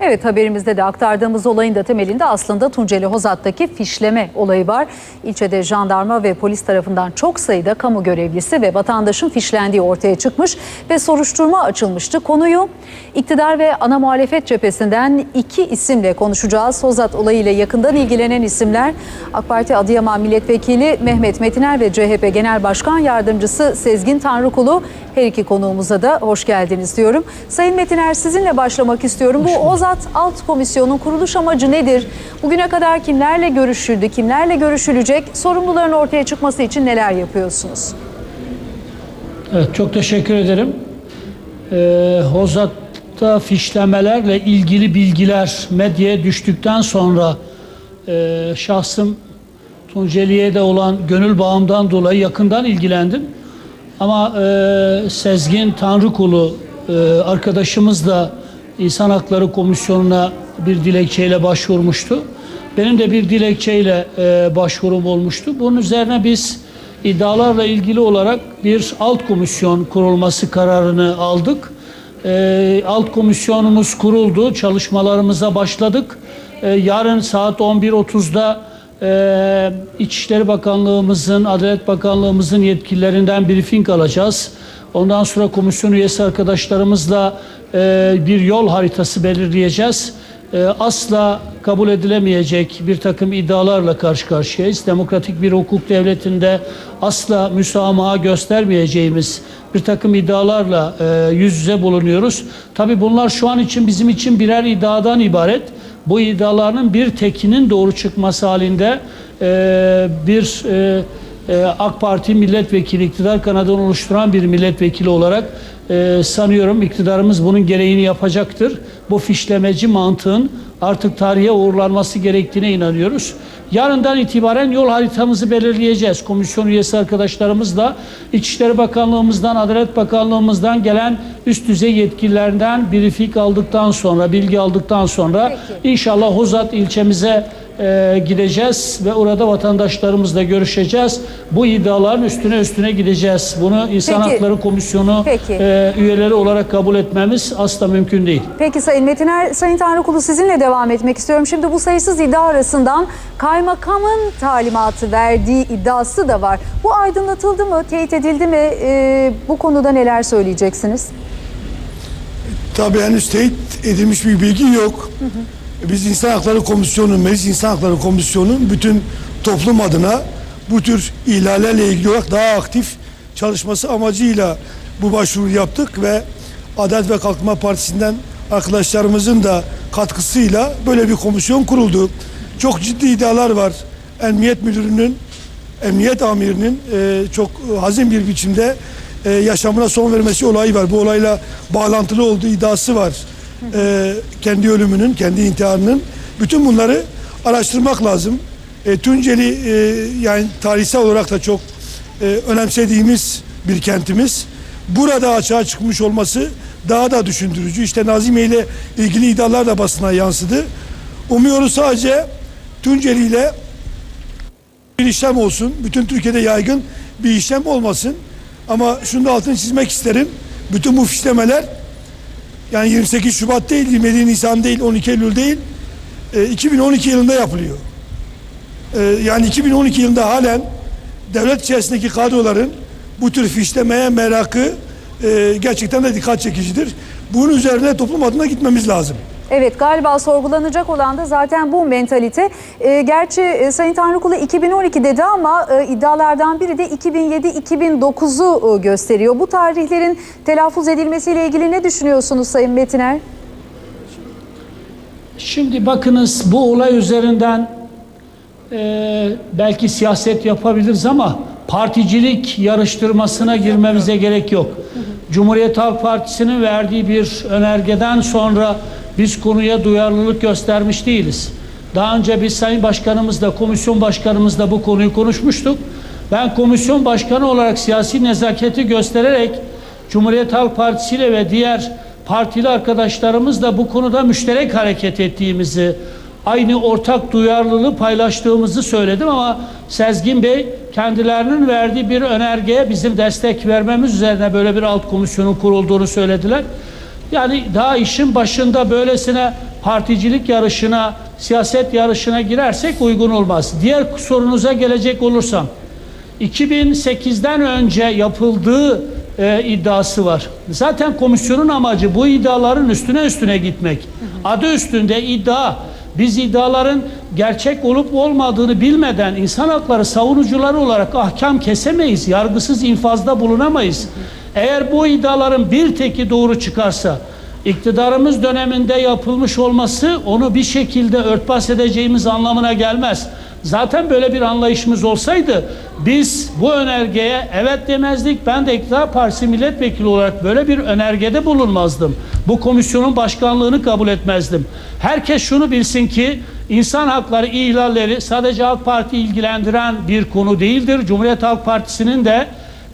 Evet haberimizde de aktardığımız olayın da temelinde aslında Tunceli Hozat'taki fişleme olayı var. İlçede jandarma ve polis tarafından çok sayıda kamu görevlisi ve vatandaşın fişlendiği ortaya çıkmış ve soruşturma açılmıştı. Konuyu iktidar ve ana muhalefet cephesinden iki isimle konuşacağız. Hozat olayıyla yakından ilgilenen isimler AK Parti Adıyaman Milletvekili Mehmet Metiner ve CHP Genel Başkan Yardımcısı Sezgin Tanrıkulu. Her iki konuğumuza da hoş geldiniz diyorum. Sayın Metiner sizinle başlamak istiyorum. Bu Ozat Alt Komisyonu'nun kuruluş amacı nedir? Bugüne kadar kimlerle görüşüldü, kimlerle görüşülecek? Sorumluların ortaya çıkması için neler yapıyorsunuz? Evet, çok teşekkür ederim. Ee, Hozat'ta fişlemelerle ilgili bilgiler medyaya düştükten sonra e, şahsım Tunceli'ye olan gönül bağımdan dolayı yakından ilgilendim. Ama e, Sezgin Tanrıkulu e, arkadaşımız da İnsan Hakları Komisyonu'na bir dilekçeyle başvurmuştu. Benim de bir dilekçeyle e, başvurum olmuştu. Bunun üzerine biz iddialarla ilgili olarak bir alt komisyon kurulması kararını aldık. E, alt komisyonumuz kuruldu. Çalışmalarımıza başladık. E, yarın saat 11.30'da e, İçişleri Bakanlığımızın, Adalet Bakanlığımızın yetkililerinden briefing alacağız. Ondan sonra komisyon üyesi arkadaşlarımızla e, bir yol haritası belirleyeceğiz. E, asla kabul edilemeyecek bir takım iddialarla karşı karşıyayız. Demokratik bir hukuk devletinde asla müsamaha göstermeyeceğimiz bir takım iddialarla e, yüz yüze bulunuyoruz. Tabii bunlar şu an için bizim için birer iddiadan ibaret. Bu iddiaların bir tekinin doğru çıkması halinde e, bir e, AK Parti milletvekili, iktidar kanadını oluşturan bir milletvekili olarak e, sanıyorum iktidarımız bunun gereğini yapacaktır. Bu fişlemeci mantığın artık tarihe uğurlanması gerektiğine inanıyoruz. Yarından itibaren yol haritamızı belirleyeceğiz. Komisyon üyesi arkadaşlarımızla İçişleri Bakanlığımızdan, Adalet Bakanlığımızdan gelen üst düzey yetkililerden briefing aldıktan sonra, bilgi aldıktan sonra Peki. inşallah Hozat ilçemize e, gideceğiz ve orada vatandaşlarımızla görüşeceğiz. Bu iddiaların üstüne üstüne gideceğiz. Bunu İnsan Peki. Hakları Komisyonu Peki. e, üyeleri olarak kabul etmemiz asla mümkün değil. Peki Sayın Metiner, Sayın Tanrıkulu sizinle devam etmek istiyorum. Şimdi bu sayısız iddia arasından kaymakamın talimatı verdiği iddiası da var. Bu aydınlatıldı mı, teyit edildi mi? Ee, bu konuda neler söyleyeceksiniz? Tabii henüz teyit edilmiş bir bilgi yok. Biz İnsan Hakları Komisyonu, Meclis İnsan Hakları Komisyonu'nun bütün toplum adına bu tür ihlallerle ilgili olarak daha aktif çalışması amacıyla bu başvuru yaptık ve Adalet ve Kalkınma Partisi'nden arkadaşlarımızın da katkısıyla böyle bir komisyon kuruldu. Çok ciddi iddialar var. Emniyet Müdürü'nün, Emniyet Amirinin e, çok hazin bir biçimde e, yaşamına son vermesi olayı var. Bu olayla bağlantılı olduğu iddiası var. E, kendi ölümünün, kendi intiharının. Bütün bunları araştırmak lazım. E, Tunceli e, yani tarihsel olarak da çok e, önemsediğimiz bir kentimiz. Burada açığa çıkmış olması daha da düşündürücü. İşte Nazime ile ilgili iddialar da basına yansıdı. Umuyoruz sadece Tunceli ile bir işlem olsun. Bütün Türkiye'de yaygın bir işlem olmasın. Ama şunu da altını çizmek isterim. Bütün bu fişlemeler yani 28 Şubat değil, 27 Nisan değil, 12 Eylül değil. e, 2012 yılında yapılıyor. E, yani 2012 yılında halen devlet içerisindeki kadroların bu tür fişlemeye merakı e, gerçekten de dikkat çekicidir. Bunun üzerine toplum adına gitmemiz lazım. Evet galiba sorgulanacak olan da zaten bu mentalite. Ee, gerçi e, Sayın Tanrıkulu 2012 dedi ama e, iddialardan biri de 2007-2009'u e, gösteriyor. Bu tarihlerin telaffuz edilmesiyle ilgili ne düşünüyorsunuz Sayın Metiner? Şimdi bakınız bu olay üzerinden e, belki siyaset yapabiliriz ama particilik yarıştırmasına girmemize gerek yok. Cumhuriyet Halk Partisi'nin verdiği bir önergeden sonra biz konuya duyarlılık göstermiş değiliz. Daha önce biz Sayın Başkanımızla, komisyon başkanımızla bu konuyu konuşmuştuk. Ben komisyon başkanı olarak siyasi nezaketi göstererek Cumhuriyet Halk Partisi ile ve diğer partili arkadaşlarımızla bu konuda müşterek hareket ettiğimizi, aynı ortak duyarlılığı paylaştığımızı söyledim ama Sezgin Bey kendilerinin verdiği bir önergeye bizim destek vermemiz üzerine böyle bir alt komisyonun kurulduğunu söylediler. Yani daha işin başında böylesine particilik yarışına, siyaset yarışına girersek uygun olmaz. Diğer sorunuza gelecek olursam, 2008'den önce yapıldığı e, iddiası var. Zaten komisyonun amacı bu iddiaların üstüne üstüne gitmek. Adı üstünde iddia. Biz iddiaların gerçek olup olmadığını bilmeden insan hakları savunucuları olarak ahkam kesemeyiz. Yargısız infazda bulunamayız. Eğer bu iddiaların bir teki doğru çıkarsa iktidarımız döneminde yapılmış olması onu bir şekilde örtbas edeceğimiz anlamına gelmez. Zaten böyle bir anlayışımız olsaydı biz bu önergeye evet demezdik. Ben de iktidar partisi milletvekili olarak böyle bir önergede bulunmazdım. Bu komisyonun başkanlığını kabul etmezdim. Herkes şunu bilsin ki insan hakları ihlalleri sadece AK Parti ilgilendiren bir konu değildir. Cumhuriyet Halk Partisi'nin de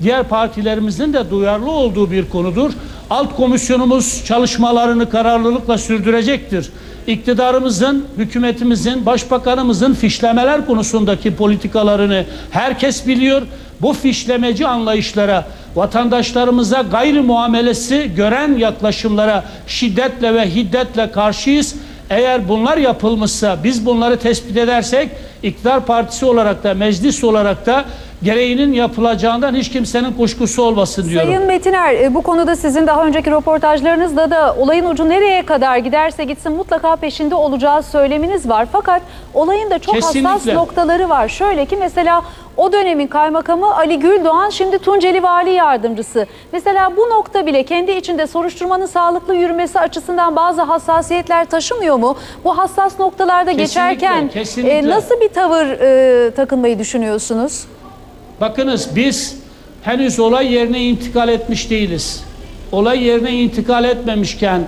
diğer partilerimizin de duyarlı olduğu bir konudur. Alt komisyonumuz çalışmalarını kararlılıkla sürdürecektir. İktidarımızın, hükümetimizin, başbakanımızın fişlemeler konusundaki politikalarını herkes biliyor. Bu fişlemeci anlayışlara, vatandaşlarımıza gayri muamelesi gören yaklaşımlara şiddetle ve hiddetle karşıyız. Eğer bunlar yapılmışsa, biz bunları tespit edersek, iktidar partisi olarak da, meclis olarak da gereğinin yapılacağından hiç kimsenin kuşkusu olmasın diyorum. Sayın Metiner e, bu konuda sizin daha önceki röportajlarınızda da olayın ucu nereye kadar giderse gitsin mutlaka peşinde olacağı söyleminiz var. Fakat olayın da çok hassas Kesinlikle. noktaları var. Şöyle ki mesela o dönemin kaymakamı Ali Güldoğan şimdi Tunceli Vali Yardımcısı. Mesela bu nokta bile kendi içinde soruşturmanın sağlıklı yürümesi açısından bazı hassasiyetler taşımıyor mu? Bu hassas noktalarda Kesinlikle, geçerken kesinlikle. e, nasıl bir tavır e, takınmayı düşünüyorsunuz? Bakınız biz henüz olay yerine intikal etmiş değiliz. Olay yerine intikal etmemişken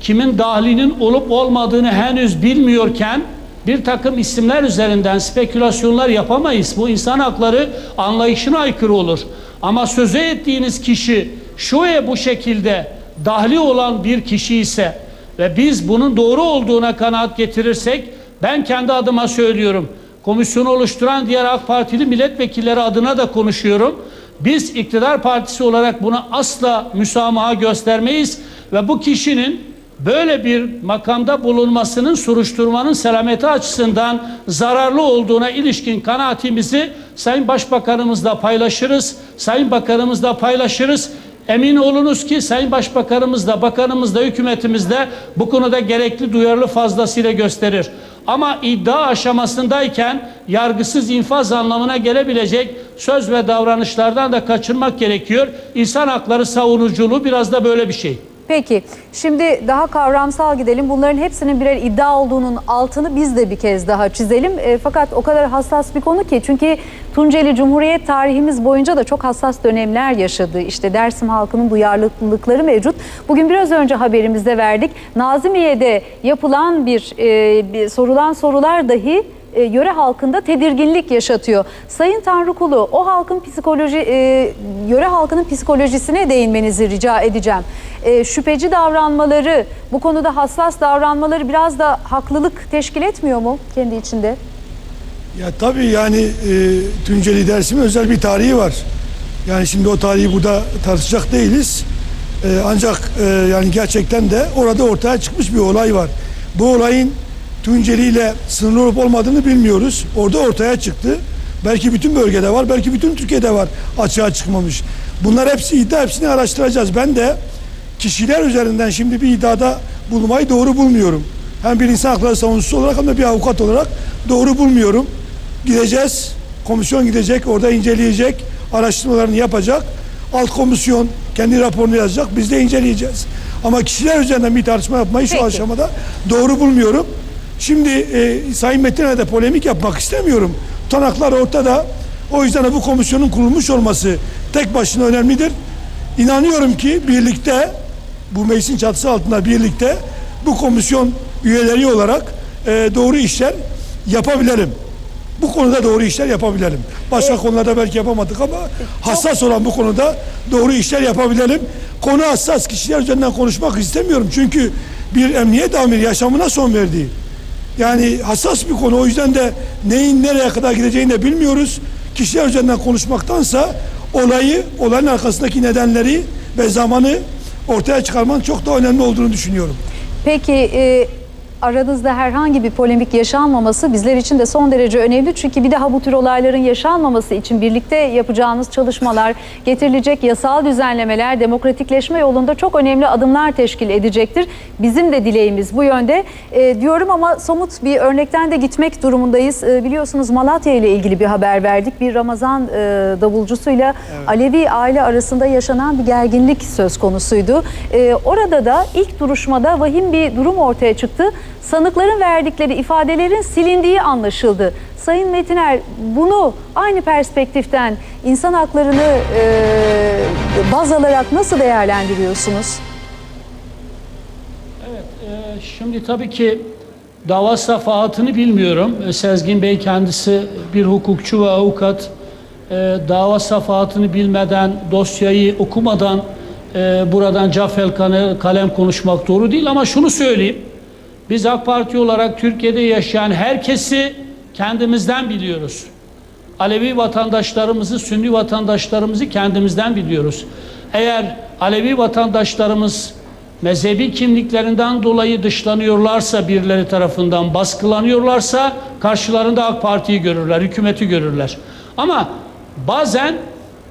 kimin dahlinin olup olmadığını henüz bilmiyorken bir takım isimler üzerinden spekülasyonlar yapamayız. Bu insan hakları anlayışına aykırı olur. Ama sözü ettiğiniz kişi şu ve bu şekilde dahli olan bir kişi ise ve biz bunun doğru olduğuna kanaat getirirsek ben kendi adıma söylüyorum. Komisyonu oluşturan diğer AK Partili milletvekilleri adına da konuşuyorum. Biz iktidar partisi olarak buna asla müsamaha göstermeyiz ve bu kişinin böyle bir makamda bulunmasının soruşturmanın selameti açısından zararlı olduğuna ilişkin kanaatimizi Sayın Başbakanımızla paylaşırız. Sayın Bakanımızla paylaşırız. Emin olunuz ki Sayın Başbakanımız da, bakanımız da, hükümetimiz de bu konuda gerekli duyarlı fazlasıyla gösterir. Ama iddia aşamasındayken yargısız infaz anlamına gelebilecek söz ve davranışlardan da kaçınmak gerekiyor. İnsan hakları savunuculuğu biraz da böyle bir şey. Peki şimdi daha kavramsal gidelim. Bunların hepsinin birer iddia olduğunun altını biz de bir kez daha çizelim. E, fakat o kadar hassas bir konu ki çünkü Tunceli Cumhuriyet tarihimiz boyunca da çok hassas dönemler yaşadı. İşte Dersim halkının duyarlılıkları mevcut. Bugün biraz önce haberimizde verdik. Nazimiye'de yapılan bir, e, bir sorulan sorular dahi e, yöre halkında tedirginlik yaşatıyor. Sayın Tanrıkulu o halkın psikoloji e, yöre halkının psikolojisine değinmenizi rica edeceğim. E, şüpheci davranmaları, bu konuda hassas davranmaları biraz da haklılık teşkil etmiyor mu kendi içinde? Ya tabii yani e, Tunceli Dersim'in özel bir tarihi var. Yani şimdi o tarihi burada tartışacak değiliz. E, ancak e, yani gerçekten de orada ortaya çıkmış bir olay var. Bu olayın Tunceli ile sınırlı olup olmadığını bilmiyoruz. Orada ortaya çıktı. Belki bütün bölgede var, belki bütün Türkiye'de var açığa çıkmamış. Bunlar hepsi iddia, hepsini araştıracağız. Ben de kişiler üzerinden şimdi bir iddiada bulmayı doğru bulmuyorum. Hem bir insan hakları savunucusu olarak hem de bir avukat olarak doğru bulmuyorum. Gideceğiz, komisyon gidecek, orada inceleyecek, araştırmalarını yapacak. Alt komisyon kendi raporunu yazacak, biz de inceleyeceğiz. Ama kişiler üzerinden bir tartışma yapmayı şu Peki. aşamada doğru bulmuyorum. Şimdi e, Sayın Metin'e de polemik yapmak istemiyorum. Tutanaklar ortada. O yüzden de bu komisyonun kurulmuş olması tek başına önemlidir. İnanıyorum ki birlikte bu meclisin çatısı altında birlikte bu komisyon üyeleri olarak e, doğru işler yapabilelim. Bu konuda doğru işler yapabilelim. Başka konularda belki yapamadık ama hassas olan bu konuda doğru işler yapabilelim. Konu hassas kişiler üzerinden konuşmak istemiyorum. Çünkü bir emniyet amiri yaşamına son verdi. Yani hassas bir konu. O yüzden de neyin nereye kadar gideceğini de bilmiyoruz. Kişiler üzerinden konuşmaktansa olayı, olayın arkasındaki nedenleri ve zamanı ortaya çıkarmanın çok daha önemli olduğunu düşünüyorum. Peki e, aranızda herhangi bir polemik yaşanmaması bizler için de son derece önemli. Çünkü bir daha bu tür olayların yaşanmaması için birlikte yapacağınız çalışmalar, getirilecek yasal düzenlemeler, demokratikleşme yolunda çok önemli adımlar teşkil edecektir. Bizim de dileğimiz bu yönde E, diyorum ama somut bir örnekten de gitmek durumundayız. E, biliyorsunuz Malatya ile ilgili bir haber verdik. Bir Ramazan e, davulcusuyla Alevi aile arasında yaşanan bir gerginlik söz konusuydu. E, orada da ilk duruşmada vahim bir durum ortaya çıktı. Sanıkların verdikleri ifadelerin silindiği anlaşıldı. Sayın Metiner bunu aynı perspektiften insan haklarını e, baz alarak nasıl değerlendiriyorsunuz? Ee, Şimdi tabii ki dava safahatını bilmiyorum. Sezgin Bey kendisi bir hukukçu ve avukat. Ee, Dava safahatını bilmeden, dosyayı okumadan e, buradan cafel kalem konuşmak doğru değil. Ama şunu söyleyeyim. Biz AK Parti olarak Türkiye'de yaşayan herkesi kendimizden biliyoruz. Alevi vatandaşlarımızı, Sünni vatandaşlarımızı kendimizden biliyoruz. Eğer Alevi vatandaşlarımız mezhebi kimliklerinden dolayı dışlanıyorlarsa, birileri tarafından baskılanıyorlarsa karşılarında AK Parti'yi görürler, hükümeti görürler. Ama bazen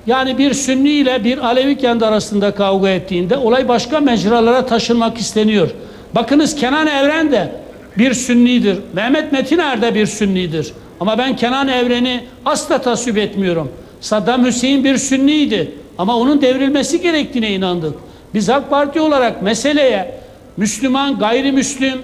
yani bir Sünni ile bir Alevi kendi arasında kavga ettiğinde olay başka mecralara taşınmak isteniyor. Bakınız Kenan Evren de bir Sünnidir. Mehmet Metiner de bir Sünnidir. Ama ben Kenan Evren'i asla tasvip etmiyorum. Saddam Hüseyin bir Sünniydi. Ama onun devrilmesi gerektiğine inandık. Biz AK Parti olarak meseleye Müslüman, gayrimüslim,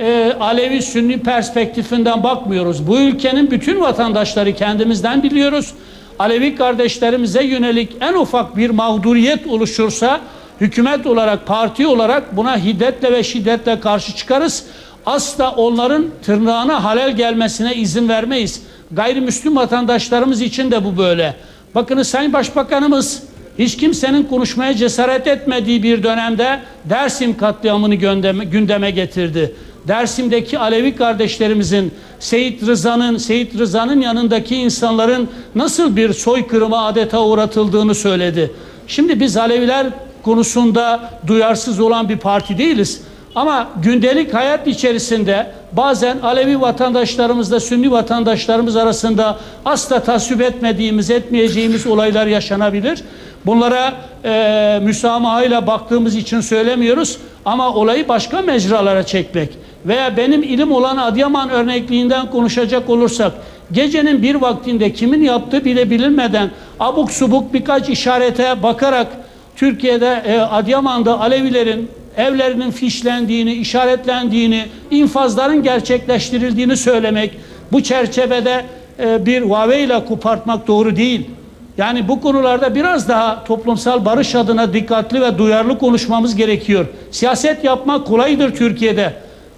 e, Alevi, Sünni perspektifinden bakmıyoruz. Bu ülkenin bütün vatandaşları kendimizden biliyoruz. Alevi kardeşlerimize yönelik en ufak bir mağduriyet oluşursa hükümet olarak, parti olarak buna hiddetle ve şiddetle karşı çıkarız. Asla onların tırnağına halel gelmesine izin vermeyiz. Gayrimüslim vatandaşlarımız için de bu böyle. Bakınız Sayın Başbakanımız hiç kimsenin konuşmaya cesaret etmediği bir dönemde Dersim katliamını gündeme, gündeme getirdi. Dersim'deki Alevi kardeşlerimizin Seyit Rıza'nın Seyit Rıza'nın yanındaki insanların nasıl bir soykırıma adeta uğratıldığını söyledi. Şimdi biz Aleviler konusunda duyarsız olan bir parti değiliz. Ama gündelik hayat içerisinde bazen Alevi vatandaşlarımızla Sünni vatandaşlarımız arasında asla tasvip etmediğimiz, etmeyeceğimiz olaylar yaşanabilir. Bunlara e, müsamahayla baktığımız için söylemiyoruz ama olayı başka mecralara çekmek veya benim ilim olan Adıyaman örnekliğinden konuşacak olursak gecenin bir vaktinde kimin yaptığı bile bilinmeden abuk subuk birkaç işarete bakarak Türkiye'de e, Adıyaman'da Alevilerin evlerinin fişlendiğini, işaretlendiğini, infazların gerçekleştirildiğini söylemek, bu çerçevede e, bir vaveyle kopartmak doğru değil. Yani bu konularda biraz daha toplumsal barış adına dikkatli ve duyarlı konuşmamız gerekiyor. Siyaset yapmak kolaydır Türkiye'de.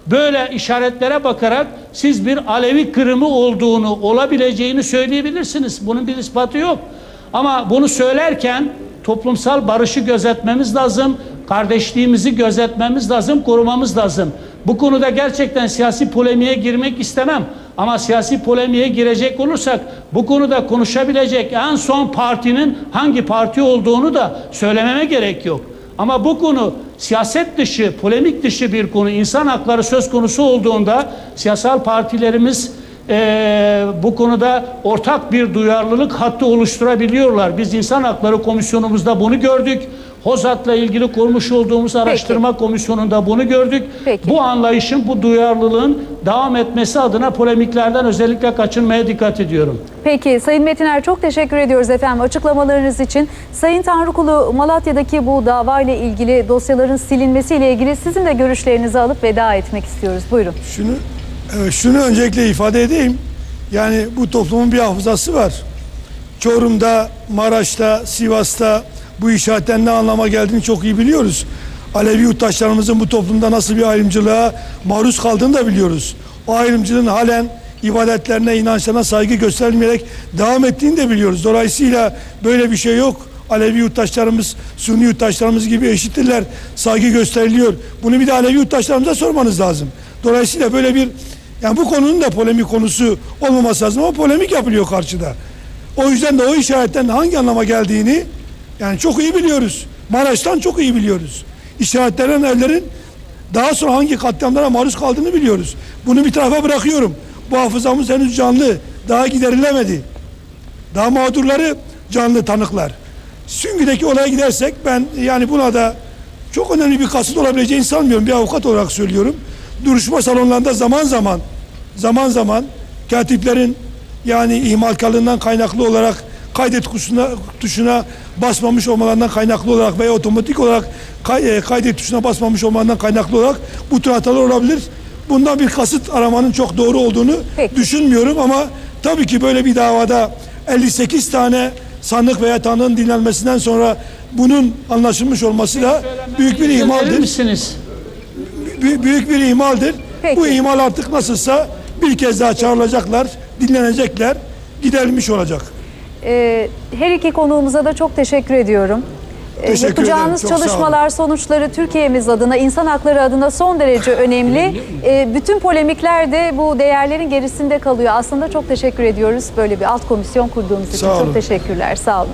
Böyle işaretlere bakarak siz bir Alevi kırımı olduğunu, olabileceğini söyleyebilirsiniz. Bunun bir ispatı yok. Ama bunu söylerken toplumsal barışı gözetmemiz lazım, kardeşliğimizi gözetmemiz lazım, korumamız lazım. Bu konuda gerçekten siyasi polemiğe girmek istemem. Ama siyasi polemiğe girecek olursak bu konuda konuşabilecek en son partinin hangi parti olduğunu da söylememe gerek yok. Ama bu konu siyaset dışı, polemik dışı bir konu, insan hakları söz konusu olduğunda siyasal partilerimiz eee, bu konuda ortak bir duyarlılık hattı oluşturabiliyorlar. Biz insan hakları komisyonumuzda bunu gördük. Hozat'la ilgili kurmuş olduğumuz araştırma komisyonunda bunu gördük. Peki. Bu anlayışın, bu duyarlılığın devam etmesi adına polemiklerden özellikle kaçınmaya dikkat ediyorum. Peki Sayın Metiner çok teşekkür ediyoruz efendim açıklamalarınız için. Sayın Tanrıkulu Malatya'daki bu davayla ilgili dosyaların silinmesiyle ilgili sizin de görüşlerinizi alıp veda etmek istiyoruz. Buyurun. Şunu şunu öncelikle ifade edeyim. Yani bu toplumun bir hafızası var. Çorum'da, Maraş'ta, Sivas'ta bu işaretten ne anlama geldiğini çok iyi biliyoruz. Alevi yurttaşlarımızın bu toplumda nasıl bir ayrımcılığa maruz kaldığını da biliyoruz. O ayrımcılığın halen ibadetlerine, inançlarına saygı gösterilmeyerek devam ettiğini de biliyoruz. Dolayısıyla böyle bir şey yok. Alevi yurttaşlarımız, Sünni yurttaşlarımız gibi eşittirler. Saygı gösteriliyor. Bunu bir de Alevi yurttaşlarımıza sormanız lazım. Dolayısıyla böyle bir yani bu konunun da polemik konusu olmaması lazım ama polemik yapılıyor karşıda. O yüzden de o işaretten hangi anlama geldiğini yani çok iyi biliyoruz. Maraş'tan çok iyi biliyoruz. İşaretlenen evlerin Daha sonra hangi katliamlara maruz kaldığını biliyoruz. Bunu bir tarafa bırakıyorum. Bu hafızamız henüz canlı. Daha giderilemedi. Daha mağdurları canlı tanıklar. Süngü'deki olaya gidersek ben yani buna da çok önemli bir kasıt olabileceğini sanmıyorum. Bir avukat olarak söylüyorum. Duruşma salonlarında zaman zaman zaman zaman katiplerin yani ihmalkarlığından kaynaklı olarak kaydet tuşuna, tuşuna basmamış olmalarından kaynaklı olarak veya otomatik olarak kay, e, kaydet tuşuna basmamış olmalarından kaynaklı olarak bu tür hatalar olabilir. Bundan bir kasıt aramanın çok doğru olduğunu Peki. düşünmüyorum ama tabii ki böyle bir davada 58 tane sanık veya tanığın dinlenmesinden sonra bunun anlaşılmış olması da büyük bir ihmaldir. misiniz? Bü- büyük bir ihmaldir. Peki. Bu ihmal artık nasılsa bir kez daha çağrılacaklar, dinlenecekler, giderilmiş olacak. Ee, her iki konuğumuza da çok teşekkür ediyorum. Ee, Teşekkür Yapacağınız ederim, çok çalışmalar, sonuçları Türkiye'miz adına, insan hakları adına son derece önemli. Ee, bütün polemikler de bu değerlerin gerisinde kalıyor. Aslında çok teşekkür ediyoruz böyle bir alt komisyon kurduğunuz için. Sağ olun. Çok teşekkürler, sağ olun.